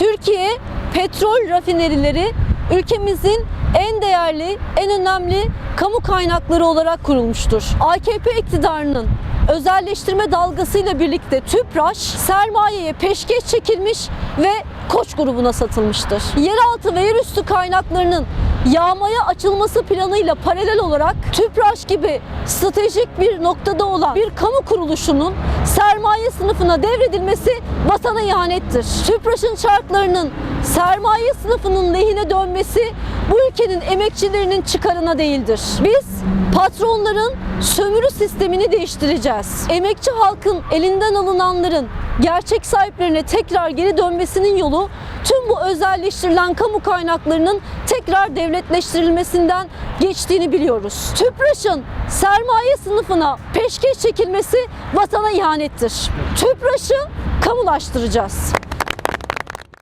Türkiye petrol rafinerileri ülkemizin en değerli, en önemli kamu kaynakları olarak kurulmuştur. AKP iktidarının özelleştirme dalgasıyla birlikte TÜPRAŞ sermayeye peşkeş çekilmiş ve Koç grubuna satılmıştır. Yeraltı ve yerüstü kaynaklarının yağmaya açılması planıyla paralel olarak TÜPRAŞ gibi stratejik bir noktada olan bir kamu kuruluşunun sermaye sınıfına devredilmesi vatana ihanettir. TÜPRAŞ'ın çarklarının sermaye sınıfının lehine dönmesi bu ülkenin emekçilerinin çıkarına değildir. Biz patronların sömürü sistemini değiştireceğiz. Emekçi halkın elinden alınanların gerçek sahiplerine tekrar geri dönmesinin yolu tüm bu özelleştirilen kamu kaynaklarının tekrar devletleştirilmesinden geçtiğini biliyoruz. TÜPRAŞ'ın sermaye sınıfına peşkeş çekilmesi vatana ihanettir. TÜPRAŞ'ı kamulaştıracağız.